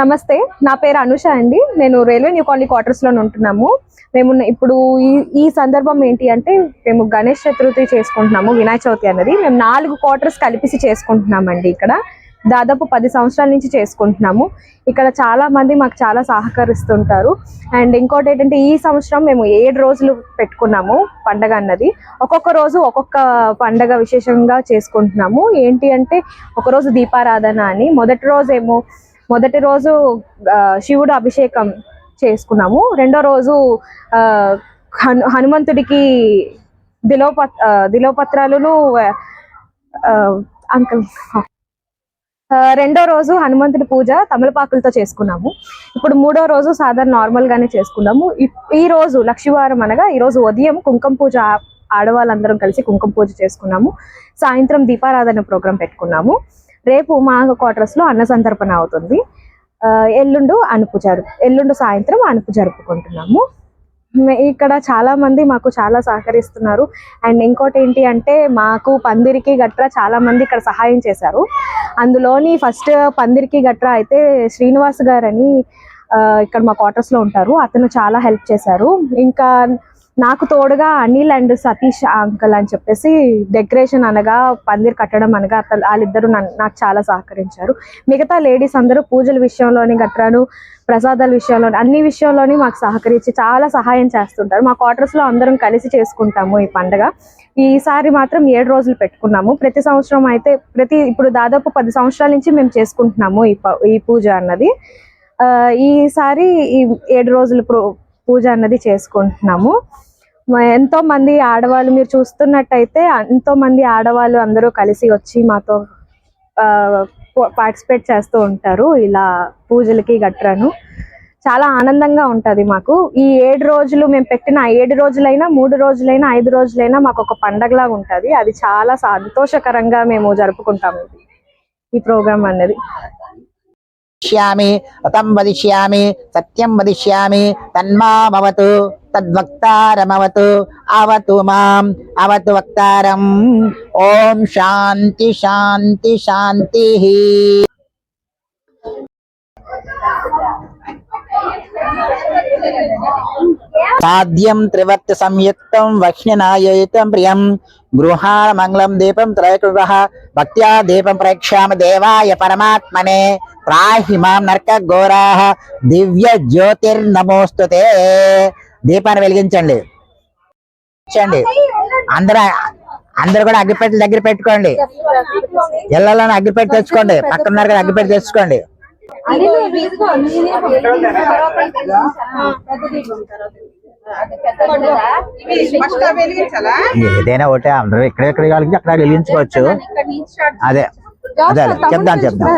నమస్తే నా పేరు అనుష అండి. నేను రైల్వే న్యూ కాలనీ క్వార్టర్స్లో ఉంటున్నాము. మేము ఇప్పుడు ఈ ఈ సందర్భం ఏంటి అంటే మేము గణేష్ చతుర్థి చేసుకుంటున్నాము వినాయక చవితి అన్నది. మేము నాలుగు క్వార్టర్స్ కలిపిసి చేసుకుంటున్నామండి ఇక్కడ. దాదాపు పది సంవత్సరాల నుంచి చేసుకుంటున్నాము. ఇక్కడ చాలా మంది మాకు చాలా సహకరిస్తుంటారు. అండ్ ఇంకోటి ఏంటంటే ఈ సంవత్సరం మేము ఏడు రోజులు పెట్టుకున్నాము పండగ అన్నది. ఒక్కొక్క రోజు ఒక్కొక్క పండగ విశేషంగా చేసుకుంటున్నాము. ఏంటి అంటే ఒకరోజు దీపారాధన అని మొదటి రోజు ఏమో మొదటి రోజు శివుడు అభిషేకం చేసుకున్నాము. రెండో రోజు హను హనుమంతుడికి దిలోపత్ దిలోపత్రాలను అంకల్ అంకుల్ రెండో రోజు హనుమంతుడి పూజ తమలపాకులతో చేసుకున్నాము. ఇప్పుడు మూడో రోజు సాధారణ నార్మల్ గానే చేసుకున్నాము ఈ రోజు లక్ష్మీవారం అనగా ఈ రోజు ఉదయం కుంకుమ పూజ ఆ- ఆడవాళ్ళందరం కలిసి కుంకుమ పూజ చేసుకున్నాము. సాయంత్రం దీపారాధన ప్రోగ్రాం పెట్టుకున్నాము. రేపు మా క్వార్టర్స్లో అన్న సంతర్పణ అవుతుంది. ఎల్లుండు అనుపు జరుపు ఎల్లుండు సాయంత్రం అనుపు జరుపుకుంటున్నాము. ఇక్కడ చాలా మంది మాకు చాలా సహకరిస్తున్నారు. అండ్ ఇంకోటి ఏంటి అంటే మాకు పందిరికి గట్రా చాలా మంది ఇక్కడ సహాయం చేశారు. అందులోని ఫస్ట్ పందిరికి గట్రా అయితే శ్రీనివాస్ గారు అని ఇక్కడ మా క్వార్టర్స్లో ఉంటారు. అతను చాలా హెల్ప్ చేశారు. ఇంకా నాకు తోడుగా అనిల్ అండ్ సతీష్ అంకల్ అని చెప్పేసి డెకరేషన్ అనగా పందిర్ కట్టడం అనగా అతను వాళ్ళిద్దరూ నన్ను- నాకు చాలా సహకరించారు. మిగతా లేడీస్ అందరూ పూజల విషయంలోని గట్రాను ప్రసాదాల విషయంలో అన్ని విషయంలోని మాకు సహకరించి చాలా సహాయం చేస్తుంటారు. మా క్వార్టర్స్లో అందరం కలిసి చేసుకుంటాము ఈ పండగ. ఈసారి మాత్రం ఏడు రోజులు పెట్టుకున్నాము. ప్రతి సంవత్సరం అయితే ప్రతి ఇప్పుడు దాదాపు పది సంవత్సరాల నుంచి మేము చేసుకుంటున్నాము ఈ ప- ఈ పూజ అన్నది. ఈసారి ఈ ఏడు రోజులు పూజ అన్నది చేసుకుంటున్నాము. ఎంతో మంది ఆడవాళ్ళు మీరు చూస్తున్నట్టయితే ఎంతో మంది ఆడవాళ్ళు అందరూ కలిసి వచ్చి మాతో పార్టిసిపేట్ చేస్తూ ఉంటారు. ఇలా పూజలకి గట్రాను. చాలా ఆనందంగా ఉంటది మాకు. ఈ ఏడు రోజులు మేము పెట్టిన ఏడు రోజులైనా మూడు రోజులైనా ఐదు రోజులైనా మాకు ఒక పండగలా ఉంటుంది. అది చాలా సంతోషకరంగా మేము జరుపుకుంటాము ఈ ప్రోగ్రామ్ అనేది. వదిష్యామి వ్రతం వదిష్యామి సత్యం వదిష్యామి తన్మామవతు. తద్వక్తారమవతు అవతు మాం అవతు వక్తారం ఓం శాంతి శాంతి శాంతి సాధ్యం త్రివర్తి సంయుక్తం వక్ష్ణనాయుతం ప్రియం గృహాణ మంగళం దీపం త్రైకృత భక్త్యా దీపం ప్రేక్షామ దేవాయ పరమాత్మనే త్రాహి మాం నర్క ఘోరా దివ్య జ్యోతిర్నమోస్తుతే దీపాన్ని వెలిగించండి. వెలిగించండి అందరూ అందరు కూడా అగ్గిపెట్టెల దగ్గర పెట్టుకోండి. ఇళ్ళలోనే అగ్గిపెట్టి తెచ్చుకోండి. పక్కన ఉన్నారు కదా అగ్గిపెట్టి తెచ్చుకోండి. ఏదైనా ఒకటే అందరూ ఎక్కడెక్కడ కలిగి అక్కడ వెలిగించుకోవచ్చు. అదే అదే చెప్దాం చెప్దాం.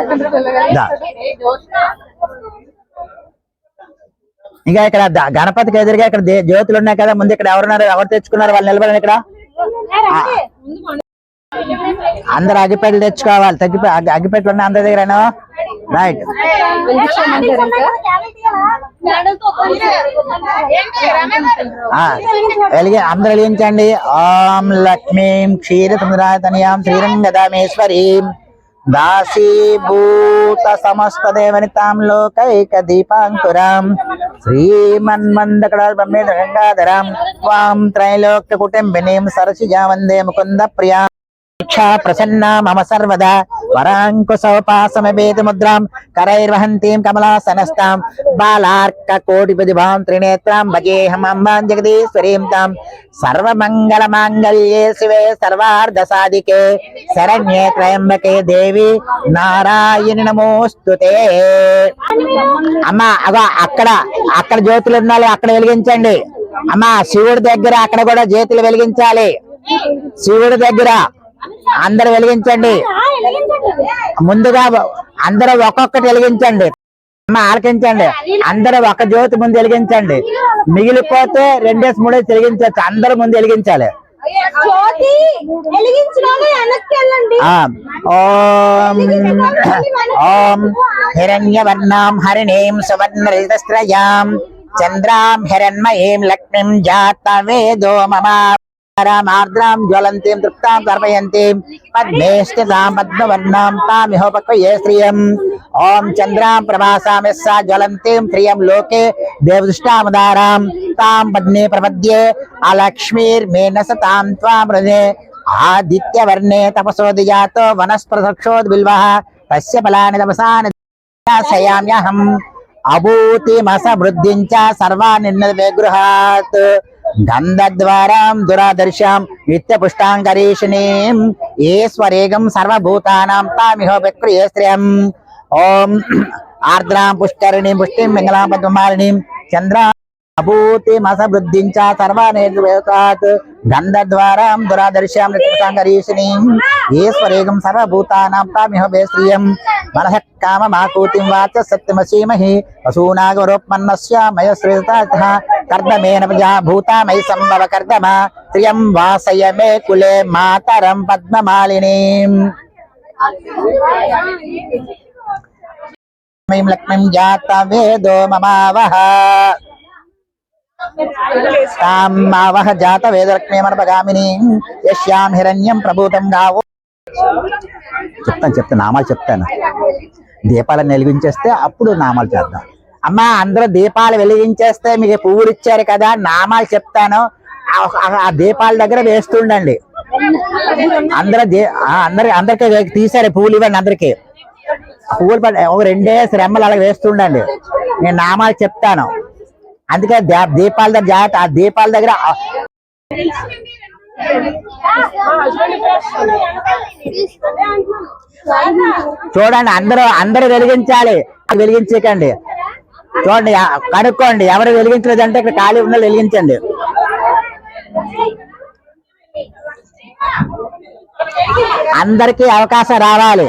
ఇంకా ఇక్కడ గణపతికి ఎదురుగా ఇక్కడ దే- జ్యోతులు ఉన్నాయి కదా. ముందు ఇక్కడ ఎవరున్నారు? ఎవరు తెచ్చుకున్నారు? వాళ్ళు నిలబడి ఇక్కడ. ఆ. అందరు అగ్గిపెట్లు తెచ్చుకోవాలి. తగ్గిపె అగ్గిపెట్లు ఉన్నాయి అందరి దగ్గర రైట్ ఆ, వెలిగి అందరు వెలిగించండి. ఓం లక్ష్మీం క్షీర సుందరాతనయాం శ్రీరంగదామేశ్వరీం దాసీభూత సమస్త దేవనితాం లోకైక దీపాంకురాం శ్రీమన్మందకడ గంగాధరాం వాం త్రైలోక్య కుటుంబినీం సరసిజా వందే ముకుంద ప్రియా ఇచ్చా ప్రసన్న మమ సర్వదా. వరాంకుశోపాసమవేద ముద్రాం కరైర్వహంతీం కమలాసనస్తాం. బాలార్క కోటి ప్రతిభాం త్రినేత్రాం భజేహం అంబాం జగదీశ్వరీం తాం. సర్వమంగళ మాంగళ్యే శివే సర్వార్ధ సాధికే శరణ్యే త్రయంబకే దేవి నారాయణి నమోస్తుతే అమ్మా అగో అక్కడ అక్కడ జ్యోతులు ఉన్నాయి అక్కడ వెలిగించండి. అమ్మా శివుడి దగ్గర అక్కడ కూడా జ్యోతులు వెలిగించాలి. శివుడి దగ్గర. అందరు వెలిగించండి. ముందుగా అందరూ ఒక్కొక్కటి వెలిగించండి. అమ్మ ఆలకించండి. అందరూ ఒక జ్యోతి ముందు వెలిగించండి. మిగిలిపోతే రెండేసి మూడేసి వెలిగించవచ్చు. అందరూ ముందు వెలిగించాలి. ఓం హిరణ్యవర్ణాం హరిణీం చంద్రాం హిరణ్మయీం లక్ష్మీం జాతవేదో మమ. ఆర్ద్రాం జ్వలంతీం తృప్తాం తర్పయంతీం పద్మేష్టితాం పద్మవర్ణాం తామిహోపక్వయే శ్రియం ఓం చంద్రాం ప్రభాసామి సా జ్వలంతీం శ్రియం లోకే దేవదృష్టాముదారాం తాం పద్మే ప్రపద్యే అలక్ష్మీర్మేనస తాం త్వామృదే ఆదిత్యవర్ణే తపసోదిజాతో వనస్పృక్షోద్బిల్వః తస్య ఫలాని తపసాని శయామ్యహం అభూతిమసమృద్ధిం చ సర్వానిర్ణయ గృహాత్ గంధద్వారాం దురాదర్శాం నిత్య పుష్టాంగరీషిణీం ఈశ్వరేగం సర్వభూతానాం తామిహో విక్రియ శ్రియం ఓం ఆర్ద్రాం పుష్కరిణీం పుష్టిం మంగళాం పద్మమాలినీం చంద్రా అభూతిమసమృద్ధిం చ సర్వానిర్ణయాత్ గంధద్వారాం దురాదర్శాం నిత్యపుష్టాంకరీషిణీం ఈశ్వరేగం సర్వభూతానాం తామిహ శ్రియం మనః కామమాకూతిం వాచ సత్యమసీమహి వసూనాగరోపన్నస్య కర్దమేన ప్రజా భూతా సంభవ కర్దమ. శ్రియం వాసయ మే కులే మాతరం పద్మమాలినీం. మయీం లక్ష్మీం జాత వేదో మమావహ. తాం మావహ జాత వేదలక్ష్మీమనపగామినీం యశ్యాం హిరణ్యం ప్రభూతం గావో చెప్తాను చెప్తాను నామాలు చెప్తాను. దీపాలను వెలిగించేస్తే అప్పుడు నామాలు చేద్దాం. అమ్మా అందరూ దీపాలు వెలిగించేస్తే మీకు పువ్వులు ఇచ్చారు కదా నామాలు చెప్తాను. ఆ- దీపాల దగ్గర వేస్తుండండి. అందరూ దీ ఆ, అందరి అందరికి తీసారు పువ్వులు ఇవ్వండి అందరికి. పువ్వులు పడ- ఒక రెండే శ్రమలు అలా వేస్తుండండి. నేను నామాలు చెప్తాను. అందుకే దీపాల దగ్గర జాగ్రత్త ఆ దీపాల దగ్గర చూడండి అందరూ అందరూ వెలిగించాలి. వెలిగించకండి. చూడండి కనుక్కోండి. ఎవరు వెలిగించలేదంటే ఇక్కడ ఖాళీ ఉన్న వెలిగించండి. అందరికీ అవకాశం రావాలి.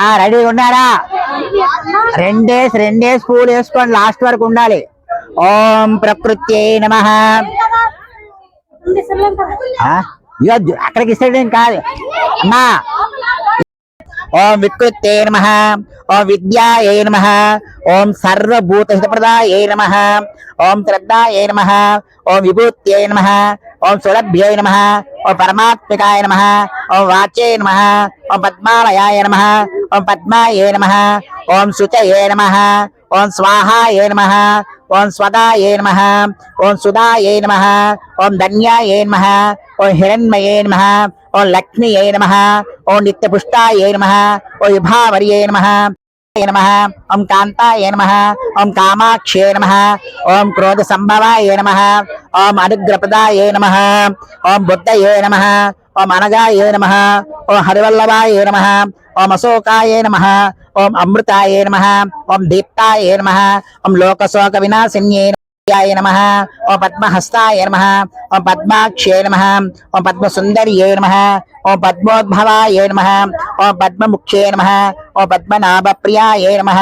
ఆ రెడీ ఉన్నారా? రెండేసి రెండేసి పూలు వేసుకోండి లాస్ట్ వరకు ఉండాలి. ఓం ప్రకృత్యై నమ. అక్కడికి ఇస్తాడేం కాదు. అమ్మా ఓం వికృత్తే నమ ఓం విద్యాయై నమ ఓం సర్వభూతహితప్రదాయ నమ ఓం శ్రద్ధాయై నమ ఓం విభూత్యై నమ ఓం సులభ్యై నమ ఓం పరమాత్మికాయ నమ ఓం వాచ్యై నమ ఓం పద్మాలయాయ నమ ఓం పద్మాయే నమ ఓం శుచయే నమ ఓం స్వాహాయే నమ ఓం స్వదాయే నమ ఓం సుదాయే నమ ఓం ధన్యాయే నమ ఓం హిరణ్మయే నమ ఓం లక్ష్మీయే నమ ఓం నిత్యపుష్టాయే నమ ఓం విభావర్యే నమ నమ ఓం కాంతాయ నమ ఓం కామాక్షే నమ ఓం క్రోధ సంభవాయ నమ ఓం అనుగ్రపదాయ నమ ఓం బుద్ధయే నమ ఓం అనగాయ నమ ఓం హరివల్లభాయ నమ ఓం అశోకాయ నమ ఓం అమృతాయ నమ ఓం దీప్తాయ నమ ఓం లోకశోక వినాశిన్యే య నమ ఓం పద్మహస్తాయ నమ ఓం పద్మాక్షే నమ ఓం పద్మసుందర్యే నమ ఓం పద్మోద్భవాయ నమ ఓం పద్మముఖ్యే నమ ఓం పద్మనాభప్రియాయ నమ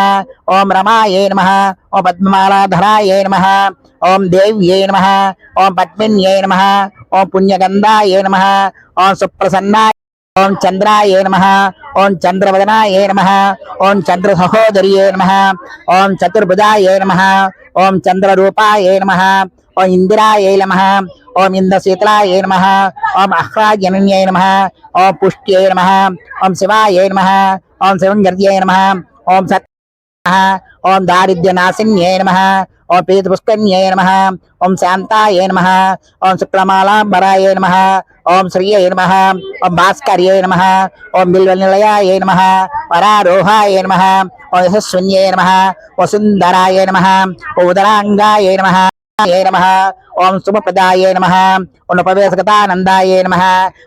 ఓం రమాయ నమ ఓం పద్మమాలాధరాయ నమ ఓం దేవ్యే నమ ఓం పద్మిన్యే నమ ఓం పుణ్యగంధాయ నమ ఓం సుప్రసన్నాయ ఓం చంద్రాయ నమ ఓం చంద్రవదనాయ నమ ఓం చంద్ర సహోదర్యే నమ ఓం చతుర్భుజాయ నమ ఓం చంద్రరూపాయ నమ ఓం ఇందిరాయ నమ ఓం ఇంద్రశీతలాయ నమ ఓం అహ్రాజనన్యై నమ ఓం పుష్ట్యై నమ ఓం శివాయ నమ ఓం శివంగర్యై నమ ఓం సత్ ఓం దారిద్ర్య నాశిన్యే నమ ఓం పీతపుష్కన్యే నమ ఓం శాంతాయే నమ ఓం శుక్లమాలాంబరాయే నమ ఓం శ్రీయే నమ ఓం భాస్కర్యే నమ ఓం బిల్వనిలయాయ నమ వరారోహాయే నమ ఓం యశస్విన్యే నమ ఓ సుందరాయ నమ ఓ ఉదరాంగాయ నమ. నమ. ఓం శుభప్రదాయ నమ. ఉన్నపవేశకతానందాయ నమ.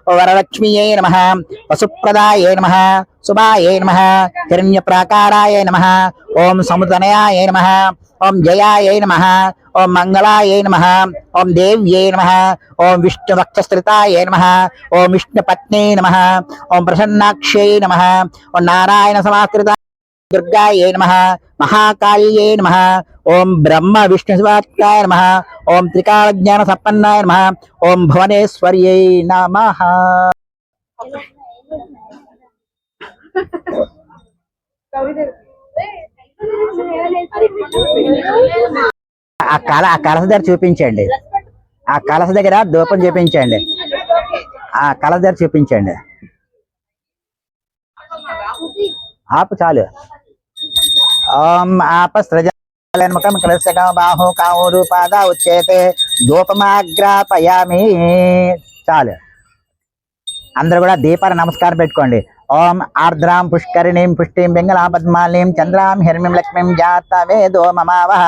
ఓ వరలక్ష్మీయే నమ. వసుప్రదాయ నమ. శుభాయ నమ. హిరణ్య ప్రాకారాయ నమ. ఓం సముదనయాయ నమ. ఓం జయాయ నమ. ఓం మంగళాయ నమ. ఓం దేవ్యై నమ. ఓం విష్ణు రక్తస్థితాయ నమ. ఓం విష్ణుపత్నే నమ. ఓం ప్రసన్నాక్ష్యై నమ. ఓం నారాయణ సమాకృత దుర్గాయే నమ. మహాకాళ్యే నమ. ఓం బ్రహ్మ విష్ణు శివాత్యాయ నమ. ఓం త్రికాల జ్ఞాన సంపన్నాయ నమ. ఓం భువనేశ్వర్యై నమ. ఆ కళ ఆ కలస దగ్గర చూపించండి. ఆ కలస దగ్గర దూపం చూపించండి. ఆ కలస దగ్గర చూపించండి. ఆపు చాలు. ఓం ఆపస్రజముఖం కృష్ణ బాహు కావురు పాద ఉచ్చేతే ధూపమాగ్రాపయామి. చాలు. అందరూ కూడా దీపాన్ని నమస్కారం పెట్టుకోండి. ఓం ఆర్ద్రాం పుష్కరిణీం పుష్టిం పింగళా పద్మాలిం చంద్రాం హిర్మిం లక్ష్మీం జాతవే దో మమావహ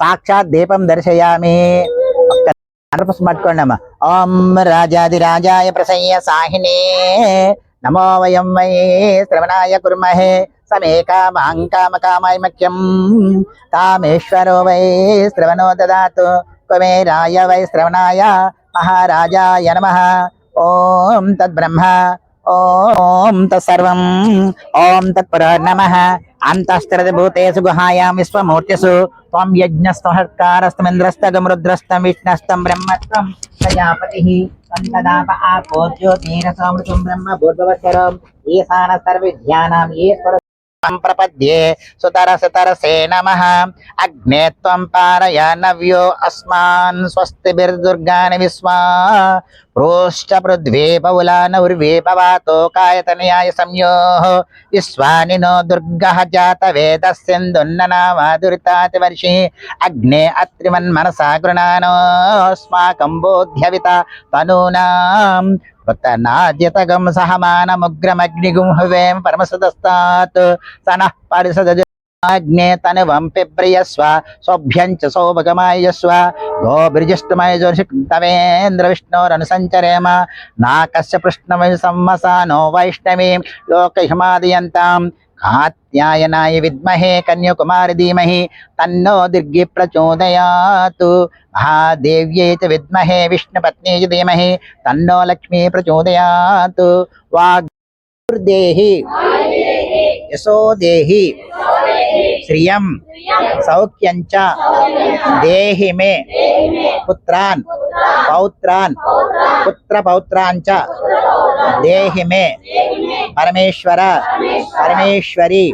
సాక్షాత్ దీపం దర్శయామి. పట్టుకోండి అమ్మ ఓం రాజాది రాజాయ ప్రసయ్య సాహిని. నమో వయం వై శ్రవణాయ కుర్మహే సమే కామాం కామ కామాయ మఖ్యం తామేశ్వరో వై శ్రవణో దదాతు కుమేరాయ వై శ్రవణాయ మహారాజాయ నమ. ఓం తద్బ్రహ్మ. ఓం తత్సర్వం. ఓం తత్పుర నమ అంతఃస్థిరతి భూతేషు గుహాయాం విశ్వమూర్తిషు త్వం యజ్ఞస్తహకారస్తమింద్రస్తగం రుద్రస్తం విష్ణస్తం బ్రహ్మస్తం ప్రజాపతి. సంతదాప ఆపో బ్రహ్మ భూర్భవస్వరం. ఈశాన సర్వవిద్యానాం ఈశ్వర ప్రపద్యే సుతర సుతరసే నమ. అగ్నే త్వం పారయ నవ్యో అస్మాన్ స్వస్తిభిర్దుర్గాని విశ్వా. ప్రోష్ట పృథ్వీ పౌలాన ఉర్వీ పవాతో కాయతనయాయ సంయో విశ్వాని నో దుర్గ జాత వేద సింధున్ననామా దురితాతి వర్షి అగ్నే అత్రిమన్మనసా గృణానోస్మాకం आज्ञेतन वम पिब्रयस्व सौभ्यं च सौभगमायस्व। गोभिर्जिष्टमयजोषितवेन्द्र विष्णोरनुसञ्चरेम नाकस्य पृष्णमय संवसानो वैष्णवीं लोकहिमादियन्ताम् कात्यायनाय विद्महे कन्याकुमारी धीमहि तन्नो दुर्गे प्रचोदयात्। महादेव्यै च विद्महे विष्णुपत्न्यै च धीमहि तन्नो लक्ष्मी प्रचोदयात्। वाग्देहि। यशो देहि। చ ధీమహి తన్నో లక్ష్మీ ప్రచోదయాతు వాగ్దేహి యశో శ్రియం సౌఖ్యం దేహి మే పుత్రాన్ పౌత్రాన్ పుత్ర దేహి మే పరమేశ్వర పరమేశ్వరి.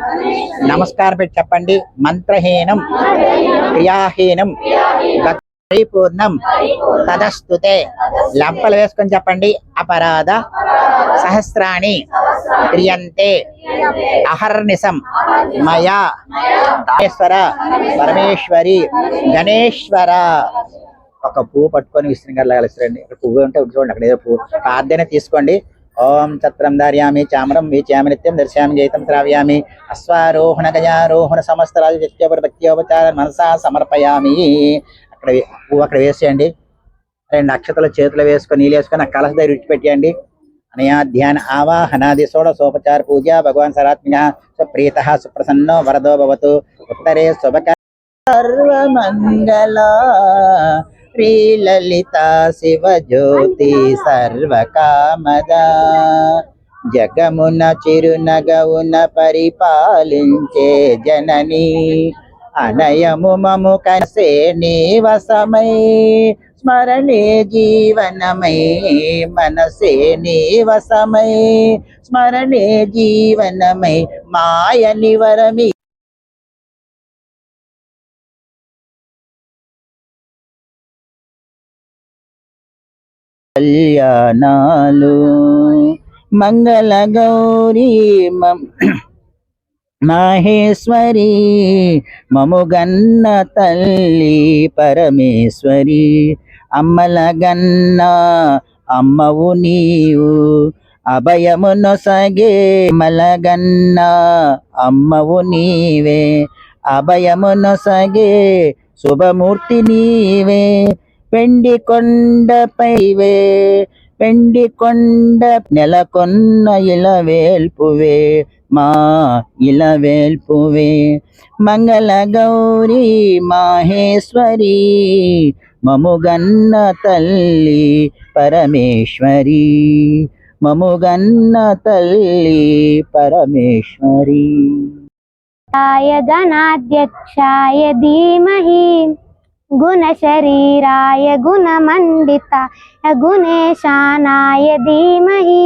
నమస్కారం పెట్టి చెప్పండి. మంత్రహీనం క్రియాహీనం పరిపూర్ణం తదస్తుతే. లంపలు వేసుకొని చెప్పండి. అపరాధ సహస్రాణి క్రియంతే అహర్నిశం. మయా. మహేశ్వర పరమేశ్వరి. గణేశ్వర. ఒక పువ్వు పట్టుకొని విష్ణు గారు కలిసిరండి ఇక్కడ పువ్వు ఉంటే చూడండి అక్కడ ఏదో పువ్వు. ప్రార్థన తీసుకోండి. ఓం చత్రం ధార్యామి చామరం వీచామి నిత్యం దర్శయామి జైతం శ్రావ్యామి. అశ్వారోహణ గజారోహణ సమస్త రాజత్యోపర భక్త్యోపచార మనసా సమర్పయామి. అక్కడ పువ్వు అక్కడ వేసేయండి. రెండు అక్షతలు చేతులు వేసుకొని నీళ్ళు వేసుకొని ఆ కలస దగ్గర విడిచిపెట్టేయండి అనయా ధ్యాన ఆవాహనాది షోడశోపచార పూజ భగవాన్ సరాత్మిక సుప్రీత సుప్రసన్నో వరదో భవతు ఉత్తరే శుభక సర్వమంగళ శ్రీలలిత శివ జ్యోతి సర్వకామద జగమున చిరునగవున పరిపాలించే జనని అనయము మము కసే నీవసమై స్మరణే జీవనమై మనసే నివసమై. స్మరణే జీవనమై మాయ నివరమి. కళ్యాణాలు మంగళ గౌరీ మాహేశ్వరి మముగన్న తల్లి పరమేశ్వరి. అమ్మలగన్న అమ్మవు నీవు అభయమును సగే మలగన్న అమ్మవు నీవే. అభయమును సగే శుభమూర్తి నీవే. పెండి కొండపైవే పెండి కొండ నెలకొన్న ఇలవేల్పువే మా ఇలవేల్పువే మంగళ గౌరీ మాహేశ్వరి మముగన్న తల్లి పరమేశ్వరి మముగన్న తల్లి పరమేశ్వరి य गणाध्यक्षाय धीमहि गुणशरीराय गुणमण्डिताय गुणेशानाय धीमहि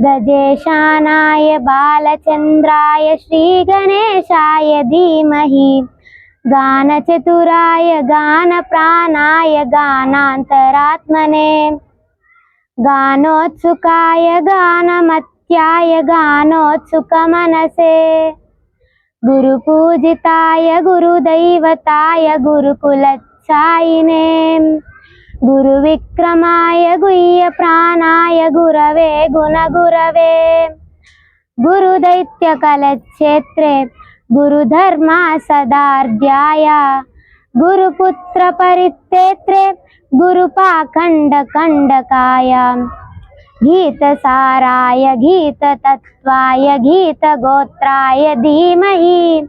गजेशानाय बालचन्द्राय श्रीगणेशाय धीमहि गानचतुराय गानप्राणाय गानान्तरात्मने गानोत्सुकाय गानमत्याय गानोत्सुकमनसे गुरुपूजिताय गुरुदैवताय गुरुकुलच्छायिने गुरुविक्रमाय गुह्यप्राणाय गुरवे गुणगुरवे गुरुदैत्यकलक्षेत्रे गुरुधर्मा सदार्ध्याय गुरुपुत्रपरितेत्रे गुरुपाखण्डकण्डकाय गीतसाराय गीततत्त्वाय गीतगोत्राय धीमहि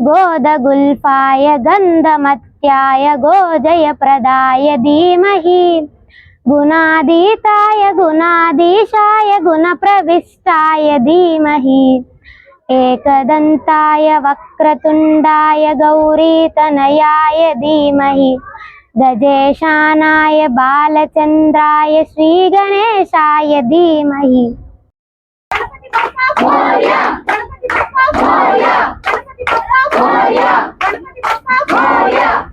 गोदगुल्फाय नित्याय गोजयप्रदाय धीमहि गुणादीताय गुणाधीशाय गुणप्रविष्टाय धीमहि एकदन्ताय वक्रतुण्डाय गौरीतनयाय धीमहि गजेशानाय बालचन्द्राय श्रीगणेशाय धीमहि Oh yeah!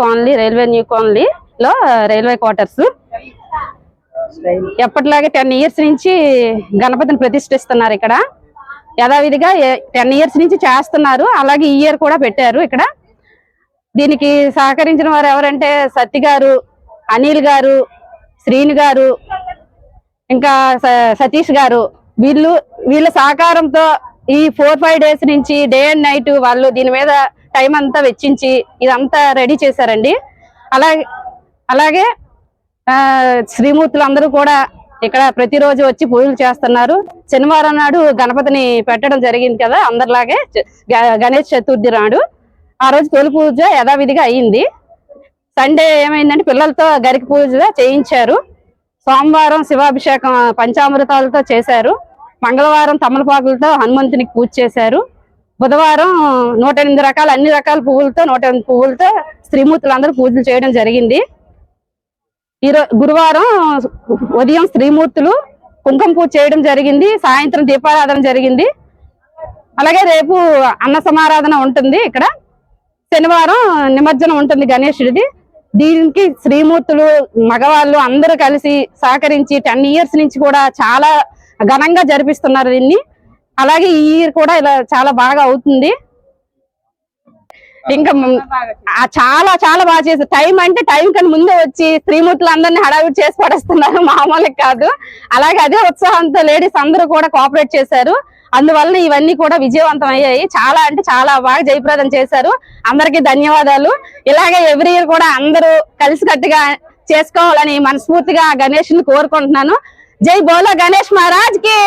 Colony railway new కాలనీలో రైల్వే క్వార్టర్స్. ఎప్పటిలాగే టెన్ ఇయర్స్ నుంచి గణపతిని ప్రతిష్ఠిస్తున్నారు ఇక్కడ. యథావిధిగా టెన్ ఇయర్స్ నుంచి చేస్తున్నారు. అలాగే ఈ ఇయర్ కూడా పెట్టారు ఇక్కడ. దీనికి సహకరించిన వారు ఎవరంటే సత్తి గారు అనిల్ గారు శ్రీను గారు ఇంకా సతీష్ గారు. వీళ్ళు వీళ్ళ సహకారంతో ఈ ఫోర్ ఫైవ్ డేస్ నుంచి డే అండ్ నైట్ వాళ్ళు దీని మీద టైం అంతా వెచ్చించి ఇదంతా రెడీ చేశారండి. అలాగే అలాగే శ్రీమూర్తులు అందరూ కూడా ఇక్కడ ప్రతిరోజు వచ్చి పూజలు చేస్తున్నారు. శనివారం నాడు గణపతిని పెట్టడం జరిగింది కదా అందరిలాగే. గణేష్ చతుర్థి నాడు. ఆ రోజు తొలి పూజ యథావిధిగా అయ్యింది సండే ఏమైందంటే పిల్లలతో గరికి పూజ చేయించారు. సోమవారం శివాభిషేకం పంచామృతాలతో చేశారు. మంగళవారం తమలపాకులతో హనుమంతునికి పూజ చేశారు. బుధవారం నూట ఎనిమిది రకాల అన్ని రకాల పువ్వులతో నూట ఎనిమిది పువ్వులతో స్త్రీమూర్తులందరూ పూజలు చేయడం జరిగింది. ఈరో గురువారం ఉదయం స్త్రీమూర్తులు కుంకుమ పూజ చేయడం జరిగింది సాయంత్రం దీపారాధన జరిగింది. అలాగే రేపు అన్న సమారాధన ఉంటుంది ఇక్కడ. శనివారం నిమజ్జనం ఉంటుంది గణేశుడిది దీనికి శ్రీమూర్తులు మగవాళ్ళు అందరూ కలిసి సహకరించి టెన్ ఇయర్స్ నుంచి కూడా చాలా ఘనంగా జరిపిస్తున్నారు దీన్ని. అలాగే ఈ ఇయర్ కూడా ఇలా చాలా బాగా అవుతుంది. ఇంకా చాలా చాలా బాగా చేశారు. టైం అంటే టైం కన్నా ముందే వచ్చి స్త్రీమూర్తులు అందరినీ హడావిడి చేసి పడేస్తున్నారు. మామూలుగా కాదు. అలాగే అదే ఉత్సాహంతో లేడీస్ అందరూ కూడా కోఆపరేట్ చేశారు. అందువల్ల ఇవన్నీ కూడా విజయవంతం అయ్యాయి. చాలా అంటే చాలా బాగా జయప్రదం చేశారు. అందరికీ ధన్యవాదాలు. ఇలాగే ఎవ్రీ ఇయర్ కూడా అందరూ కలిసికట్టుగా చేసుకోవాలని మనస్ఫూర్తిగా గణేష్ని కోరుకుంటున్నాను. జై బోలో గణేష్ మహారాజ్కి